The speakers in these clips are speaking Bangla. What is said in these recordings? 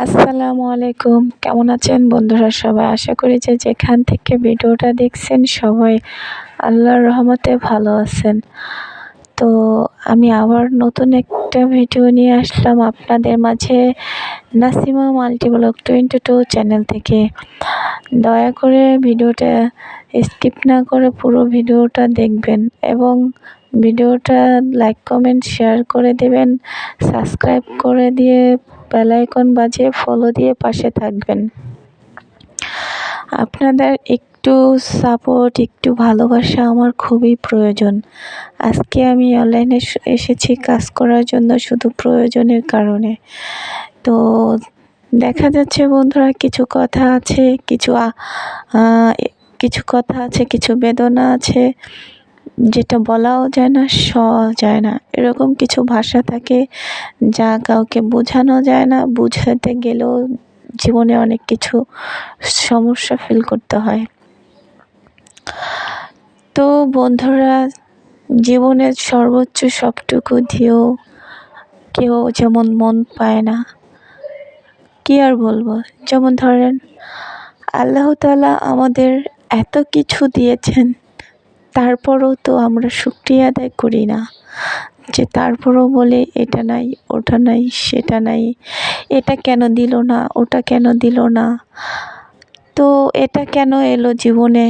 আসসালামু আলাইকুম। কেমন আছেন বন্ধুরা সবাই? আশা করি যে যেখান থেকে ভিডিওটা দেখছেন সবাই আল্লাহর রহমতে ভালো আছেন। তো আমি আবার নতুন একটা ভিডিও নিয়ে আসলাম আপনাদের মাঝে Nasima multiblog twenty two channel থেকে। দয়া করে ভিডিওটা স্কিপ না করে পুরো ভিডিওটা দেখবেন এবং ভিডিওটা লাইক, কমেন্ট, শেয়ার করে দেবেন। সাবস্ক্রাইব করে দিয়ে বেলাইকন বাজিয়ে ফলো দিয়ে পাশে থাকবেন। আপনাদের একটু সাপোর্ট একটু ভালোবাসা আমার খুবই প্রয়োজন। আজকে আমি অনলাইনে এসেছি কাজ করার জন্য শুধু প্রয়োজনের কারণে। তো দেখা যাচ্ছে বন্ধুরা কিছু কথা আছে, কিছু কিছু কথা আছে, কিছু বেদনা আছে। যেটা বলাও যায় না, শোয়াও যায় না। এরকম কিছু ভাষা থাকে যা কাউকে বোঝানো যায় না, বুঝাতে গেলেও জীবনে অনেক কিছু সমস্যা ফিল করতে হয়। তো বন্ধুরা, জীবনের সর্বোচ্চ সবটুকু দিয়েও কেউ যেমন মন পায় না, কী আর বলব? যেমন ধরেন, আল্লাহ তালা আমাদের এত কিছু দিয়েছেন তারপরও তো আমরা শুক্রিয়া আদায় করি না যে তারপরও বলে, এটা নাই, ওটা নাই, সেটা নাই, এটা কেন দিল না, ওটা কেন দিল না? তো এটা কেন এলো জীবনে?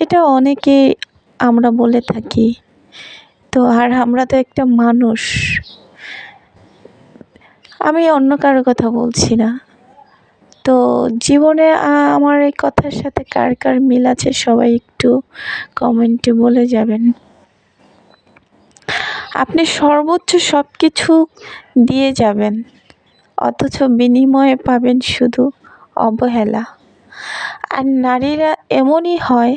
এটা অনেকে আমরা বলে থাকি। তো আর আমরা তো একটা মানুষ। আমি অন্য কারও কথা বলছি না। তো জীবনে আমার এই কথার সাথে কার কার মিল আছে সবাই একটু কমেন্টে বলে যাবেন। আপনি সর্বোচ্চ সব কিছু দিয়ে যাবেন, অথচ বিনিময়ে পাবেন শুধু অবহেলা। আর নারীরা এমনই হয়,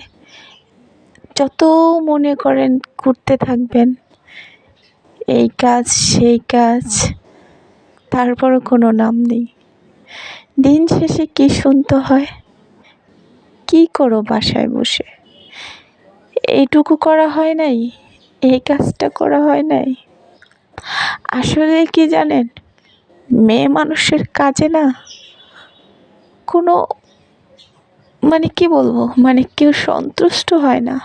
যত মনে করেন করতে থাকবেন, এই কাজ, সেই কাজ, তারপরও কোনো নাম নেই। দিন শেষে কী শুনতে হয়? কী করো বাসায় বসে? এইটুকু করা হয় নাই? এই কাজটা করা হয় নাই? আসলে কি জানেন, মেয়ে মানুষের কাজে না কোনো মানে কি বলব মানে কেউ সন্তুষ্ট হয় না।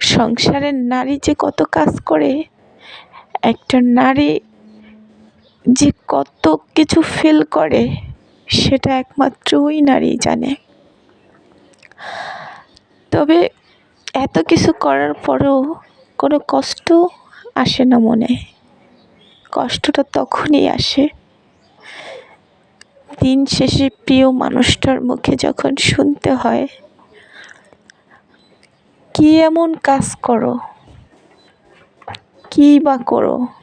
সংসারের নারী যে কত কাজ করে, একটা নারী যে কত কিছু ফিল করে, সেটা একমাত্র ওই নারী জানে। তবে এত কিছু করার পরেও কোনো কষ্ট আসে না মনে। কষ্টটা তখনই আসে। দিন শেষে প্রিয় মানুষটার মুখে যখন শুনতে হয়, কি এমন কাজ করো? কী বা করো?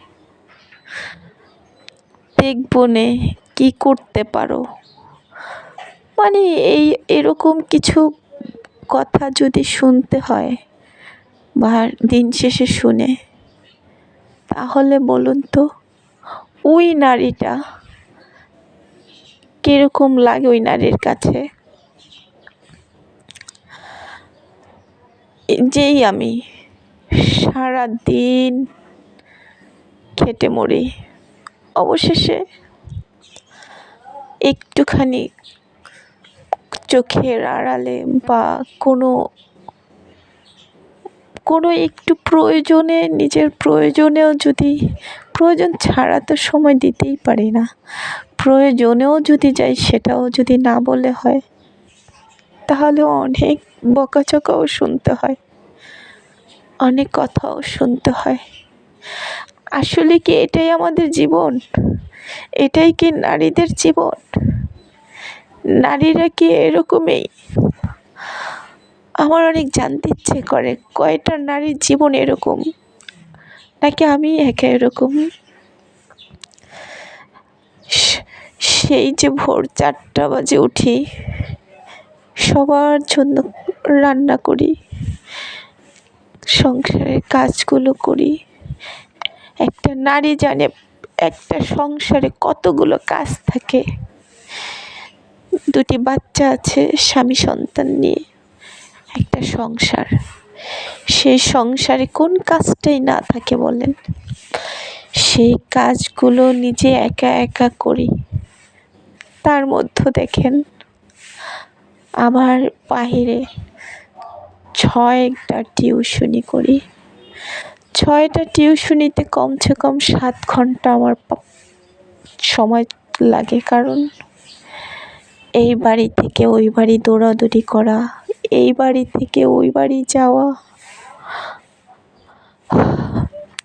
দেখব নে, কী করতে পারো? মানে এই, এরকম কিছু কথা যদি শুনতে হয় বা দিন শেষে শুনে, তাহলে বলুন তো, ওই নারীটা কীরকম লাগে ওই নারীর কাছে? যেই আমি সারা দিন খেটে মরি। অবশেষে একটুখানি চোখের আড়ালে বা কোনো কোনো একটু প্রয়োজনে, নিজের প্রয়োজনেও যদি, প্রয়োজন ছাড়া তো সময় দিতেই পারি না। প্রয়োজনেও যদি যাই সেটাও যদি না বলে হয়, তাহলে অনেক বকাচকাও শুনতে হয়, অনেক কথাও শুনতে হয়। আসলে কি এটাই আমাদের জীবন? এটাই কি নারীদের জীবন? নারীরা কি এরকমই? আমার অনেক জানতে ইচ্ছে করে, কয়টা নারীর জীবন এরকম? নাকি আমি একা এরকম? সেই যে ভোর চারটা বাজে উঠি, সবার জন্য রান্না করি, সংসারের কাজগুলো করি। একটা নারী জানে একটা সংসারে কতগুলো কাজ থাকে। দুটি বাচ্চা আছে, স্বামী সন্তান নিয়ে। একটা সংসার। সেই সংসারে কোন কাজটাই না থাকে বলেন? সেই কাজগুলো নিজে একা একা করি। তার মধ্যে দেখেন আবার বাহিরে ছয়টা টিউশনি করি। ছয়টা টিউশনিতে কমসে কম সাত ঘণ্টা আমার সময় লাগে। কারণ এই বাড়ি থেকে ওই বাড়ি দৌড়াদৌড়ি করা, এই বাড়ি থেকে ওই বাড়ি যাওয়া।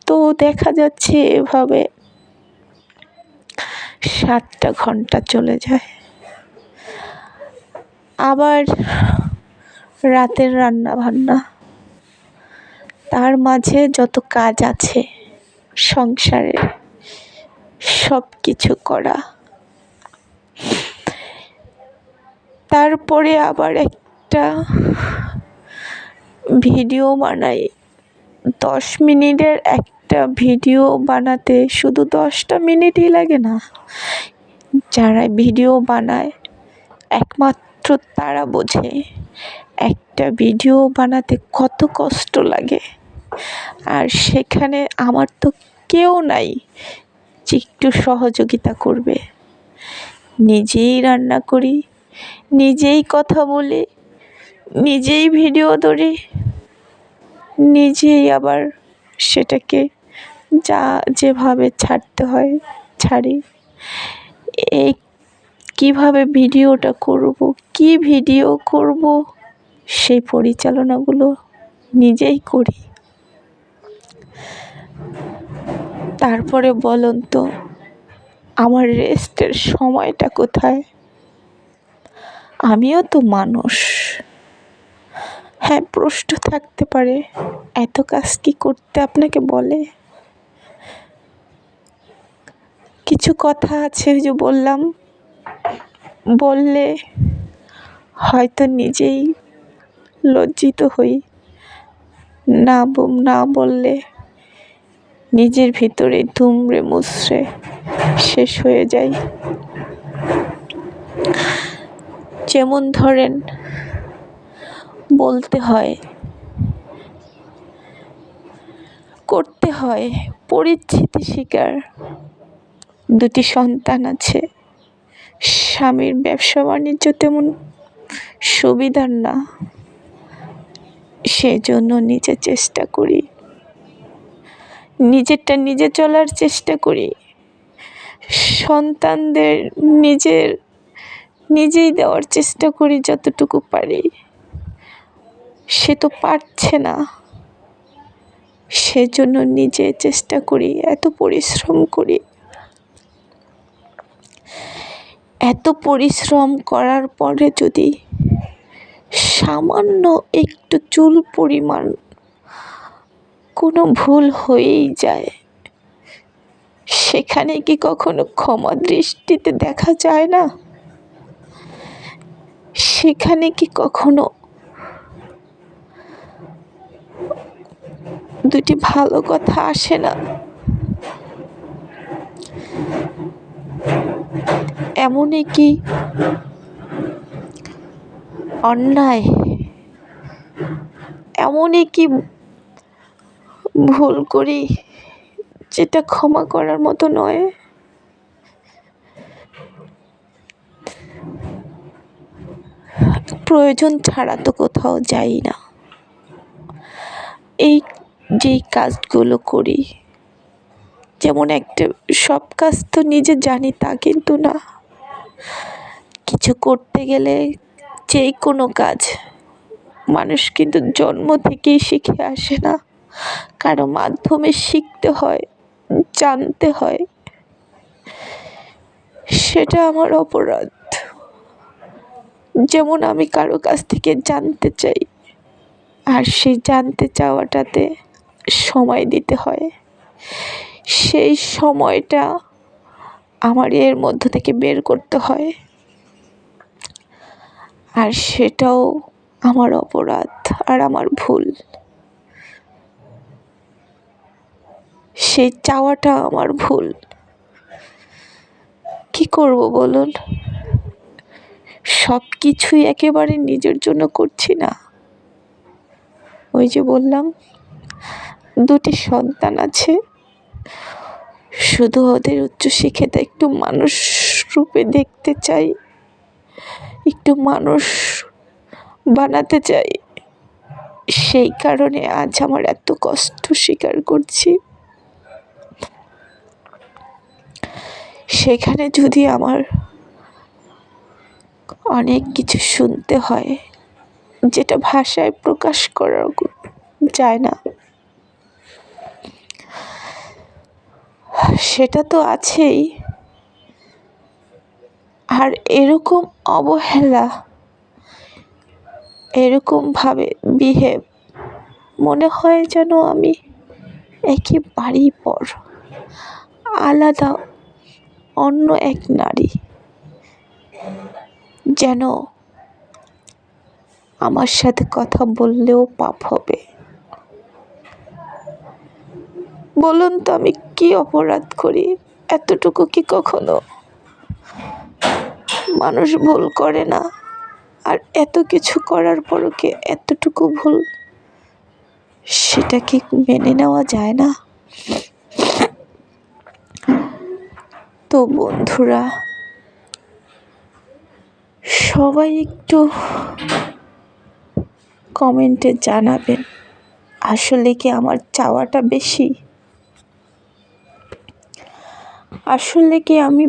তো দেখা যাচ্ছে এভাবে সাতটা ঘণ্টা চলে যায়। আবার রাতের রান্না বান্না তার মাঝে যত কাজ আছে সংসারের সব কিছু করা। তারপরে আবার একটা ভিডিও বানাই। দশ মিনিটের একটা ভিডিও বানাতে শুধু দশটা মিনিটই লাগে না। যারা ভিডিও বানায়, একমাত্র তারা বোঝে, একটা ভিডিও বানাতে কত কষ্ট লাগে। আর সেখানে আমার তো কেউ নাই যে একটু সহযোগিতা করবে। নিজেই রান্না করি, নিজেই কথা বলি, নিজেই ভিডিও ধরি, নিজেই আবার সেটাকে যা যেভাবে ছাড়তে হয় ছাড়ি। এই কীভাবে ভিডিওটা করব, কী ভিডিও করব, সেই পরিচালনাগুলো নিজেই করি। তারপরে বলুন তো, আমার রেস্টের সময়টা কোথায়? আমিও তো মানুষ। হ্যাঁ প্রশ্ন থাকতে পারে, এত কাজ কি করতে আপনাকে বলে? কিছু কথা আছে যে বললাম, বললে হয়তো নিজেই লজ্জিত হই। না না বললে নিজের ভিতরে দুমড়ে মুচড়ে শেষ হয়ে যায়। যেমন ধরেন, বলতে হয়, করতে হয়, পরিচিতি শিকার। দুটি সন্তান আছে, স্বামীর ব্যবসা বাণিজ্য তেমন সুবিধার না, সেজন্য নিজে চেষ্টা করি। নিজেরটা নিজে চলার চেষ্টা করি। সন্তানদের নিজের, নিজেই দেওয়ার চেষ্টা করি যতটুকু পারি। সে তো পারছে না। সেজন্য নিজে চেষ্টা করি, এত পরিশ্রম করি। এত পরিশ্রম করার পরে যদি সামান্য একটু চুল পরিমাণ কোনো ভুল হয়েই যায়। সেখানে কি কখনো ক্ষমা দৃষ্টিতে দেখা যায় না? সেখানে কি কখনো দুটি ভালো কথা আসে না? এমনই কি অন্যায়? এমনই কি ভুল করি, যেটা ক্ষমা করার মতো নয়। প্রয়োজন ছাড়া তো কোথাও যাই না। এই যেই কাজগুলো করি, যেমন একটা, সব কাজ তো নিজে জানি তা কিন্তু না। কিছু করতে গেলে যেই কোনো কাজ, মানুষ কিন্তু জন্ম থেকেই শিখে আসে না। কারও মাধ্যমে শিখতে হয়, জানতে হয়। সেটা আমার অপরাধ। যেমন আমি কারও কাছ থেকে জানতে চাই, আর সেই জানতে চাওয়াটাতে সময় দিতে হয়। সেই সময়টা আমার এর মধ্য থেকে বের করতে হয়। আর সেটাও আমার অপরাধ আর আমার ভুল। সেই চাওয়াটা আমার ভুল। কি করব বলুন? সব কিছুই একেবারে নিজের জন্য করছি না। ওই যে বললাম, দুটি সন্তান আছে। শুধু ওদের উচ্চশিক্ষাতে একটু মানুষ রূপে দেখতে চাই, একটু মানুষ বানাতে চাই। সেই কারণে আজ আমার এত কষ্ট স্বীকার করছি। সেখানে যদি আমার অনেক কিছু শুনতে হয়, যেটা ভাষায় প্রকাশ করা যায় না, সেটা তো আছেই। আর এরকম অবহেলা এরকমভাবে বিহেভ মনে হয় যেন আমি একেবারেই পর আলাদা অন্য এক নারী। যেন আমার সাথে কথা বললেও পাপ হবে। বলুন তো আমি কি অপরাধ করি? এতটুকু কি কখনো? মানুষ ভুল করে না। আর এত কিছু করার পরও কি এতটুকু ভুল? সেটা কি মেনে নেওয়া যায় না? তো বন্ধুরা, সবাই একটু কমেন্টে জানাবেন, আসলে কি আমার চাওয়াটা বেশি? আসলে কি আমি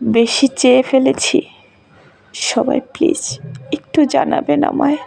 বেশি চেয়ে ফেলেছি? সবাই প্লিজ একটু জানাবেন আমায়।